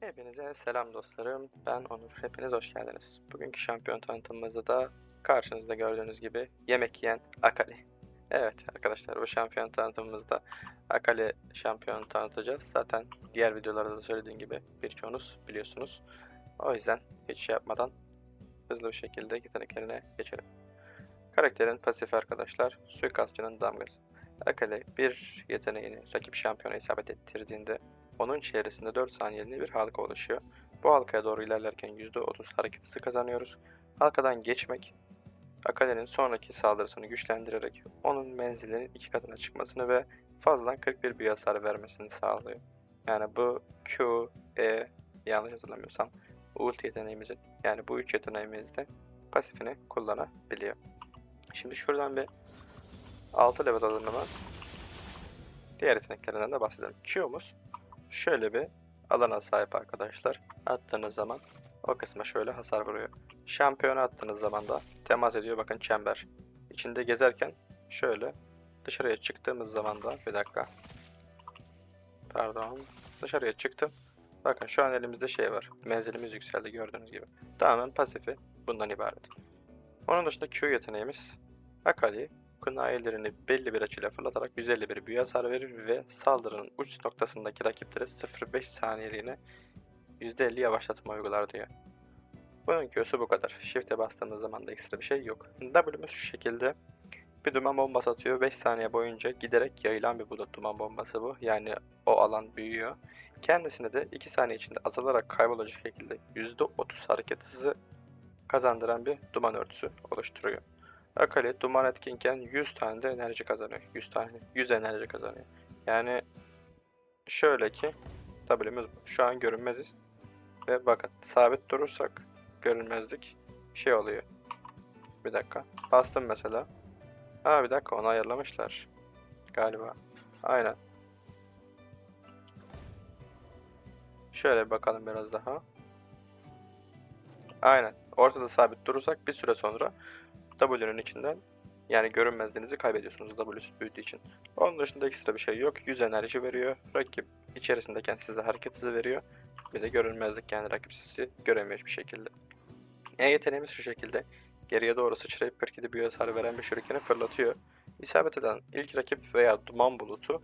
Hepinize selam dostlarım. Ben Onur. Hepiniz hoş geldiniz. Bugünkü şampiyon tanıtımımızda da karşınızda gördüğünüz gibi yemek yiyen Akali. Evet arkadaşlar bu şampiyon tanıtımımızda Akali şampiyonu tanıtacağız. Zaten diğer videolarda da söylediğim gibi birçoğunuz biliyorsunuz. O yüzden hiç şey yapmadan hızlı bir şekilde yeteneklerine geçelim. Karakterin pasif arkadaşlar suikastçının damgası. Akali bir yeteneğini rakip şampiyona isabet ettirdiğinde onun çevresinde 4 saniyeliğine bir halka oluşuyor. Bu halkaya doğru ilerlerken %30 hareket hızı kazanıyoruz. Halkadan geçmek, Akale'nin sonraki saldırısını güçlendirerek onun menzilinin iki katına çıkmasını ve fazladan 41 bir hasar vermesini sağlıyor. Yani bu Q, E, yanlış hatırlamıyorsam ulti yeteneğimizin yani bu üç yeteneğimizde pasifini kullanabiliyor. Şimdi şuradan bir 6 level alınımı diğer yeteneklerinden de bahsedelim. Q'muz şöyle bir alana sahip arkadaşlar. Attığınız zaman o kısma şöyle hasar vuruyor. Şampiyonu attığınız zaman da temas ediyor bakın çember. İçinde gezerken şöyle dışarıya çıktığımız zaman da bir dakika. Pardon. Dışarıya çıktım. Bakın şu an elimizde şey var. Menzilimiz yükseldi gördüğünüz gibi. Tamamen pasifi bundan ibaret. Onun dışında Q yeteneğimiz Akali Kunailerini belli bir açıyla fırlatarak 151 büyü hasar verir ve saldırının uç noktasındaki rakiplere 0.5 saniyeliğine %50 yavaşlatma uygular diyor. Bunun Q'su bu kadar. Shift'e bastığımız zaman da ekstra bir şey yok. W'miz şu şekilde bir duman bombası atıyor. 5 saniye boyunca giderek yayılan bir bulut duman bombası bu. Yani o alan büyüyor. Kendisine de 2 saniye içinde azalarak kaybolacak şekilde %30 hareket hızı kazandıran bir duman örtüsü oluşturuyor. Akali duman etkinken 100 tane de enerji kazanıyor. 100 tane 100 enerji kazanıyor. Yani şöyle ki W'miz şu an görünmeziz. Ve bakın sabit durursak görünmezlik şey oluyor. Bir dakika. Bastım mesela. Ha bir dakika onu ayarlamışlar. Galiba. Aynen. Şöyle bakalım biraz daha. Aynen. Ortada sabit durursak bir süre sonra W'nun içinden yani görünmezliğinizi kaybediyorsunuz W'su büyüdüğü için. Onun dışında ekstra bir şey yok. 100 enerji veriyor. Rakip içerisindeyken size hareket hızı veriyor. Bir de görünmezlik yani rakip sizi göremiyor hiçbir şekilde. E yeteneğimiz şu şekilde. Geriye doğru sıçrayıp 47 büyü hasarı veren bir şurikeni fırlatıyor. İsabet eden ilk rakip veya duman bulutu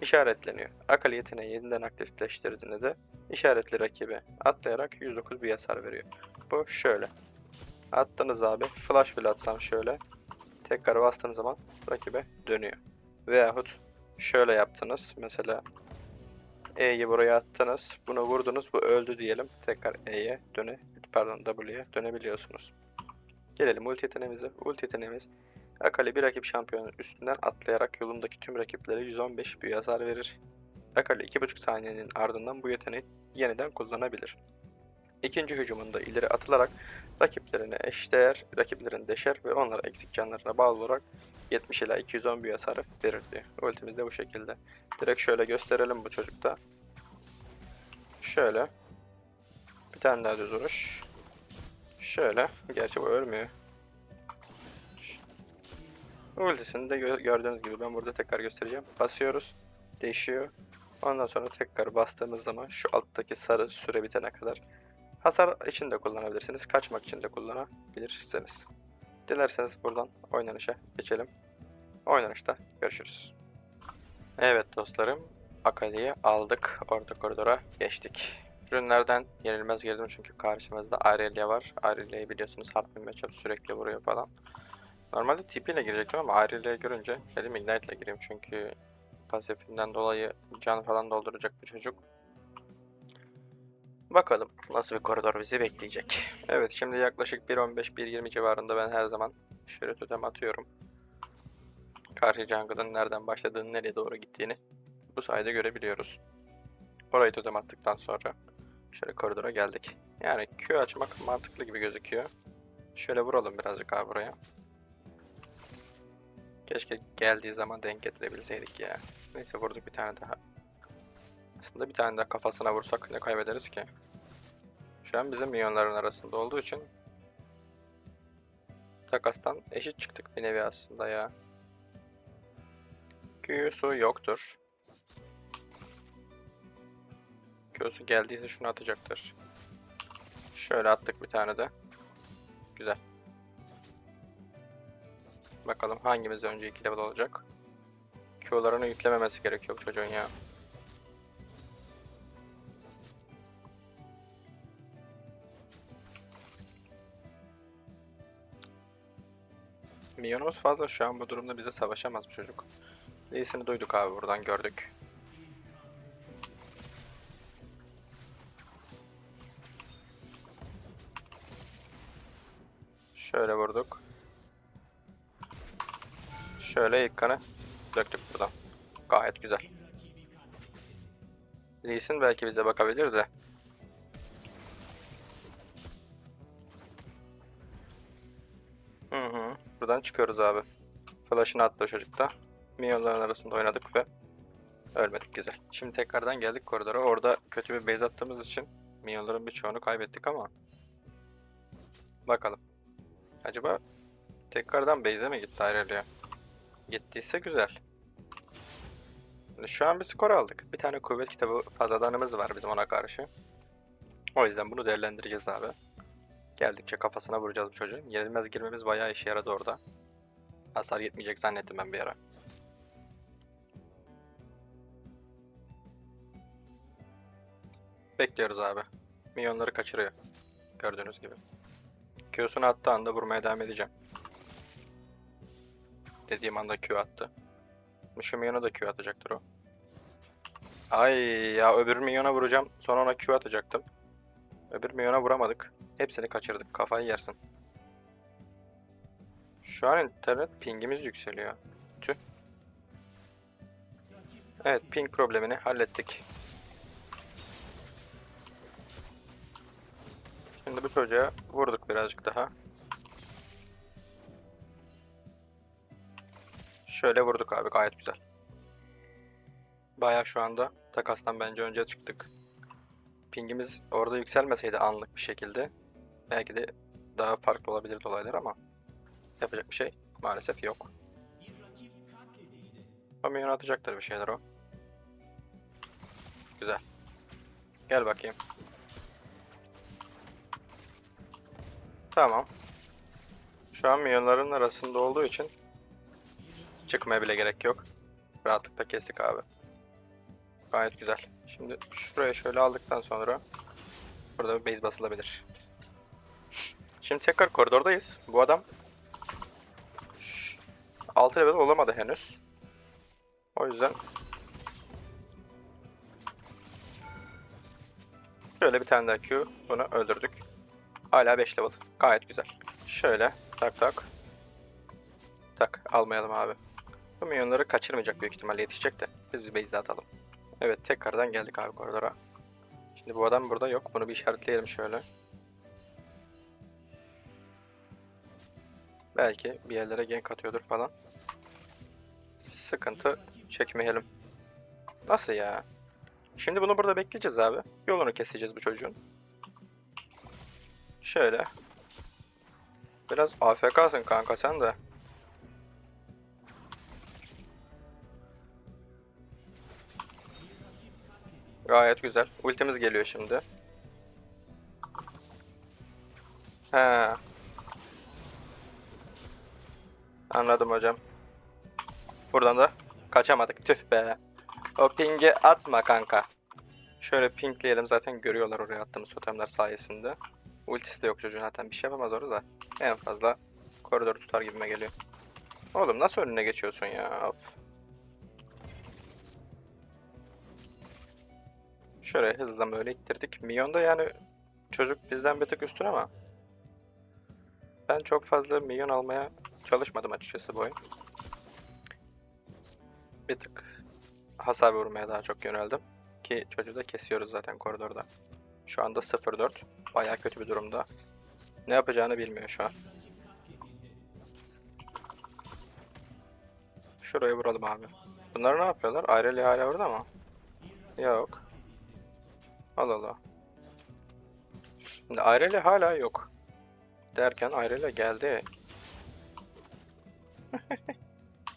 işaretleniyor. Akali yeteneği yeniden aktifleştirdiğinde de işaretli rakibe atlayarak 109 büyü hasar veriyor. Bu şöyle. Attınız abi. Flash bile atsam şöyle. Tekrar bastığınız zaman rakibe dönüyor. Veyahut şöyle yaptınız. Mesela E'yi buraya attınız. Bunu vurdunuz. Bu öldü diyelim. Tekrar E'ye döne pardon W'ye dönebiliyorsunuz. Gelelim ulti yeteneğimize. Ulti yeteneğimiz Akali bir rakip şampiyonun üstünden atlayarak yolundaki tüm rakiplere 115 büyü hasar verir. Akali 2,5 saniyenin ardından bu yeteneği yeniden kullanabilir. İkinci hücumunda ileri atılarak rakiplerine eşdeğer, rakiplerini deşer ve onlara eksik canlarına bağlı olarak 70 ila 210 büyü hasarı verir diyor. Ultimiz de bu şekilde. Direkt şöyle gösterelim bu çocukta. Şöyle. Bir tane daha düz vuruş. Şöyle. Gerçi bu ölmüyor. Ultisini de gö- gördüğünüz gibi ben burada tekrar göstereceğim. Basıyoruz. Değişiyor. Ondan sonra tekrar bastığımız zaman şu alttaki sarı süre bitene kadar Hasar için de kullanabilirsiniz. Kaçmak için de kullanabilirsiniz. Dilerseniz buradan oynanışa geçelim. Oynanışta görüşürüz. Evet dostlarım. Akali'yi aldık. Orta koridora geçtik. Ürünlerden yenilmez girdim çünkü karşımızda Irelia var. Irelia'yı biliyorsunuz hard bir matchup sürekli vuruyor falan. Normalde TP ile girecektim ama Irelia'yı görünce dedim Ignite ile gireyim çünkü pasifinden dolayı can falan dolduracak bu çocuk. Bakalım nasıl bir koridor bizi bekleyecek. Evet şimdi yaklaşık 1.15-1.20 civarında ben her zaman şöyle totem atıyorum. Karşı jungle'ın nereden başladığını nereye doğru gittiğini bu sayede görebiliyoruz. Orayı totem attıktan sonra şöyle koridora geldik. Yani Q açmak mantıklı gibi gözüküyor. Şöyle vuralım birazcık abi buraya. Keşke geldiği zaman denk getirebilseydik ya. Neyse vurduk bir tane daha. Aslında bir tane daha kafasına vursak ne kaybederiz ki? Şu an bizim milyonların arasında olduğu için takastan eşit çıktık bir nevi aslında ya. Q'su yoktur. Q'su geldiyse şunu atacaktır. Şöyle attık bir tane de. Güzel. Bakalım hangimiz önce 2 level olacak. Q'larını yüklememesi gerekiyor bu çocuğun ya. Milyonumuz fazla şu an bu durumda bize savaşamaz bu çocuk. İyisini duyduk abi buradan gördük. Şöyle ilk kanı döktük buradan. Gayet güzel. Lee Sin belki bize bakabilir de. Hı hı. Buradan çıkıyoruz abi. Flash'ını attı o çocuk da. Minyonların arasında oynadık ve ölmedik güzel. Şimdi tekrardan geldik koridora. Orada kötü bir base attığımız için minyonların birçoğunu kaybettik ama bakalım. Acaba tekrardan base'e mi gitti ayrılıyor? Gittiyse güzel. Şu an bir skor aldık. Bir tane kuvvet kitabı fazladanımız var bizim ona karşı. O yüzden bunu değerlendireceğiz abi. Geldikçe kafasına vuracağız bu çocuğun. Yenilmez girmemiz bayağı işe yaradı orada. Hasar yetmeyecek zannettim ben bir ara. Bekliyoruz abi. Milyonları kaçırıyor. Gördüğünüz gibi. Q'sunu attığı anda vurmaya devam edeceğim. Dediğim anda Q attı. Şu milyona da Q atacaktır o. Ay ya öbür milyona vuracağım. Sonra ona Q atacaktım. Öbür milyona vuramadık. Hepsini kaçırdık. Kafayı yersin. Şu an internet pingimiz yükseliyor. Tüh. Evet ping problemini hallettik. Şimdi bu çocuğa vurduk birazcık daha. Şöyle vurduk abi gayet güzel. Baya şu anda takastan bence önce çıktık. Pingimiz orada yükselmeseydi anlık bir şekilde belki de daha farklı olabilirdi olaylar ama yapacak bir şey maalesef yok. Kamyon atacaktır bir şeyler o. Güzel. Gel bakayım. Tamam. Şu an milyonların arasında olduğu için çıkmaya bile gerek yok. Rahatlıkla kestik abi. Gayet güzel. Şimdi şuraya şöyle aldıktan sonra burada bir base basılabilir. Şimdi tekrar koridordayız. Bu adam 6 level olamadı henüz. O yüzden şöyle bir tane daha Q bunu öldürdük. Hala 5 level. Gayet güzel. Şöyle tak tak. Tak almayalım abi. Bu minyonları kaçırmayacak büyük ihtimalle yetişecek de. Biz bir base atalım. Evet tekrardan geldik abi koridora. Şimdi bu adam burada yok. Bunu bir işaretleyelim şöyle. Belki bir yerlere gank atıyordur falan. Sıkıntı çekmeyelim. Nasıl ya? Şimdi bunu burada bekleyeceğiz abi. Yolunu keseceğiz bu çocuğun. Şöyle. Biraz AFK'sın kanka sen de. Gayet güzel. Ultimiz geliyor şimdi. He. Anladım hocam. Buradan da kaçamadık. Tüh be. O pingi atma kanka. Şöyle pingleyelim zaten görüyorlar oraya attığımız totemler sayesinde. Ultisi de yok çocuğun zaten bir şey yapamaz orada da. En fazla koridor tutar gibime geliyor. Oğlum nasıl önüne geçiyorsun ya? Of. Şöyle hızlıdan böyle ittirdik. Minyon'da yani çocuk bizden bir tık üstün ama ben çok fazla milyon almaya çalışmadım açıkçası bu oyun. Bir tık hasar vurmaya daha çok yöneldim. Ki çocuğu da kesiyoruz zaten koridorda. Şu anda 0-4. Bayağı kötü bir durumda. Ne yapacağını bilmiyor şu an. Şuraya vuralım abi. Bunlar ne yapıyorlar? Ayreli hala orada mı? Yok. Allah Allah. Şimdi hala yok. Derken Ayreli geldi.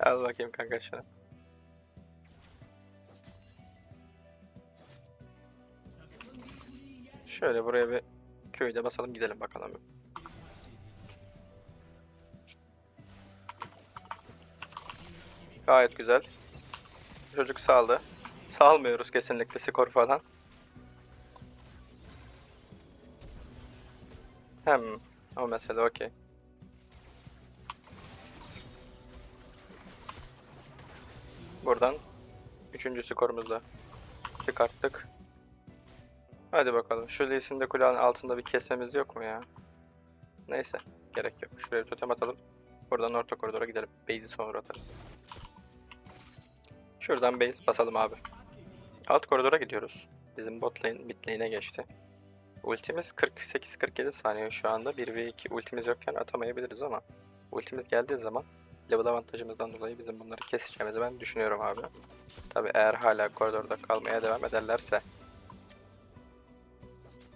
Al bakayım kanka şunu. Şöyle buraya bir köyde basalım gidelim bakalım. Gayet güzel. Çocuk saldı. Salmıyoruz kesinlikle skor falan. Hem o mesele okey. Buradan üçüncü skorumuzu da çıkarttık. Hadi bakalım. Şu Lee Sin de kulenin altında bir kesmemiz yok mu ya? Neyse. Gerek yok. Şuraya bir totem atalım. Buradan orta koridora gidelim. Base'i sonra atarız. Şuradan base basalım abi. Alt koridora gidiyoruz. Bizim bot lane mid lane'e geçti. Ultimiz 48-47 saniye şu anda. 1v2 ultimiz yokken atamayabiliriz ama ultimiz geldiği zaman level avantajımızdan dolayı bizim bunları keseceğimizi ben düşünüyorum abi. Tabi eğer hala koridorda kalmaya devam ederlerse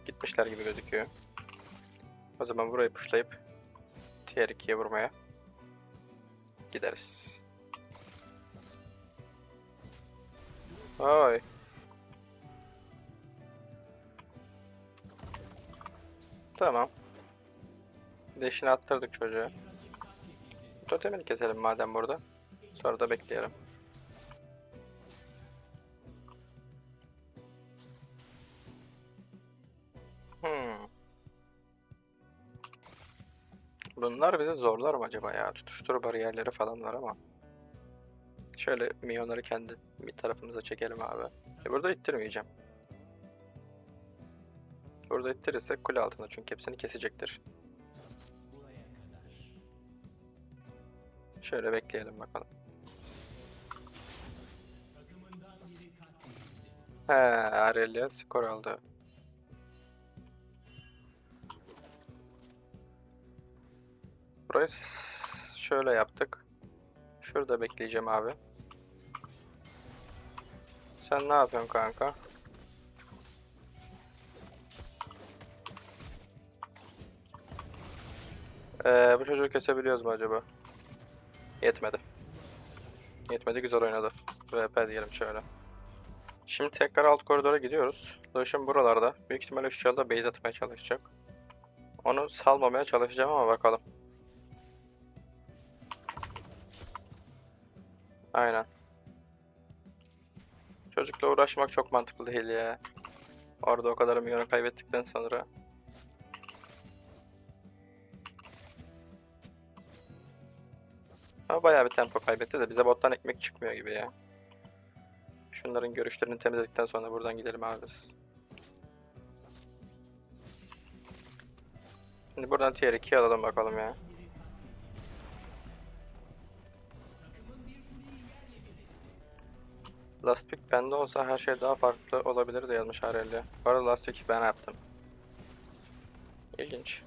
gitmişler gibi gözüküyor. O zaman burayı pushlayıp tier 2'ye vurmaya gideriz. Oy. Tamam. Deşini attırdık çocuğa. Totemini keselim madem burada. Sonra da bekleyelim. Hmm. Bunlar bizi zorlar mı acaba ya? Tutuştur bariyerleri falan var ama. Şöyle milyonları kendi bir tarafımıza çekelim abi. E burada ittirmeyeceğim. Burada ittirirsek kule altında çünkü hepsini kesecektir. Şöyle bekleyelim bakalım. He, Arelia skor aldı. Burayı şöyle yaptık. Şurada bekleyeceğim abi. Sen ne yapıyorsun kanka? Ee, bu çocuğu kesebiliyoruz mu acaba? Yetmedi. Yetmedi güzel oynadı. VP diyelim şöyle. Şimdi tekrar alt koridora gidiyoruz. Lucian buralarda. Büyük ihtimalle şu çalda base atmaya çalışacak. Onu salmamaya çalışacağım ama bakalım. Aynen. Çocukla uğraşmak çok mantıklı değil ya. Orada o kadar milyonu kaybettikten sonra. Ama bayağı bir tempo kaybetti de bize bottan ekmek çıkmıyor gibi ya. Şunların görüşlerini temizledikten sonra buradan gidelim abi biz. Şimdi buradan tier 2 alalım bakalım ya. Last pick bende olsa her şey daha farklı olabilirdi yazmış Arelli. Bu arada last pick ben yaptım. İlginç.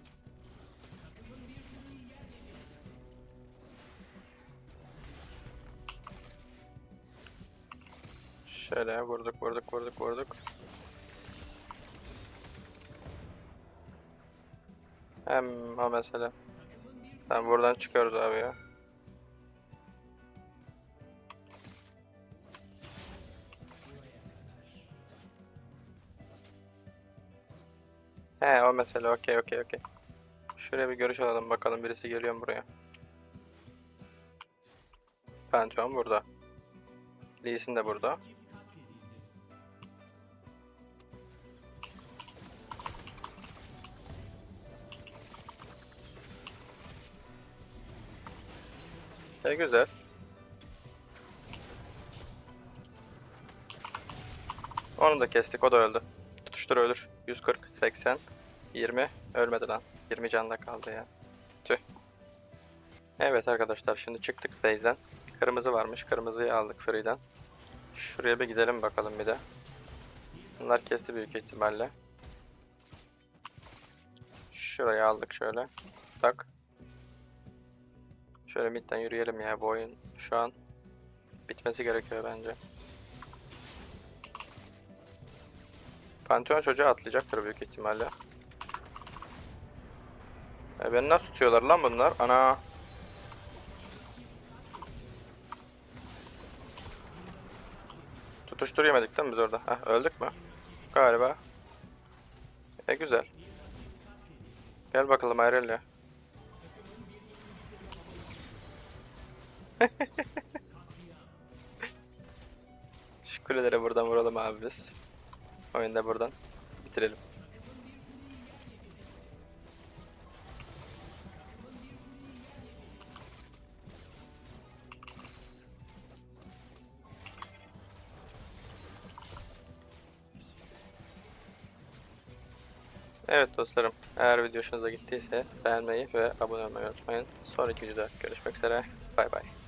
Şöyle vurduk vurduk vurduk vurduk. Hem o mesele. Tamam buradan çıkıyoruz abi ya. He o mesele okey okey okey. Şuraya bir görüş alalım bakalım birisi geliyor mu buraya. Pantheon burada. Lee de burada. E güzel. Onu da kestik, o da öldü. Tutuştur ölür. 140, 80, 20. Ölmedi lan. 20 canla kaldı ya. Tüh. Evet arkadaşlar şimdi çıktık base'den. Kırmızı varmış. Kırmızıyı aldık free'den. Şuraya bir gidelim bakalım bir de. Bunlar kesti büyük ihtimalle. Şurayı aldık şöyle. Tak. Şöyle midden yürüyelim ya bu oyun şu an bitmesi gerekiyor bence. Pantheon çocuğa atlayacaktır büyük ihtimalle. E beni nasıl tutuyorlar lan bunlar? Ana. Tutuştur yemedik değil mi biz orada? Heh, öldük mü? Galiba. E güzel. Gel bakalım Irelia. Şu kulelere buradan vuralım abi biz. Oyunu da buradan bitirelim. Evet dostlarım, eğer video hoşunuza gittiyse beğenmeyi ve abone olmayı unutmayın. Sonraki videoda görüşmek üzere. Bay bay.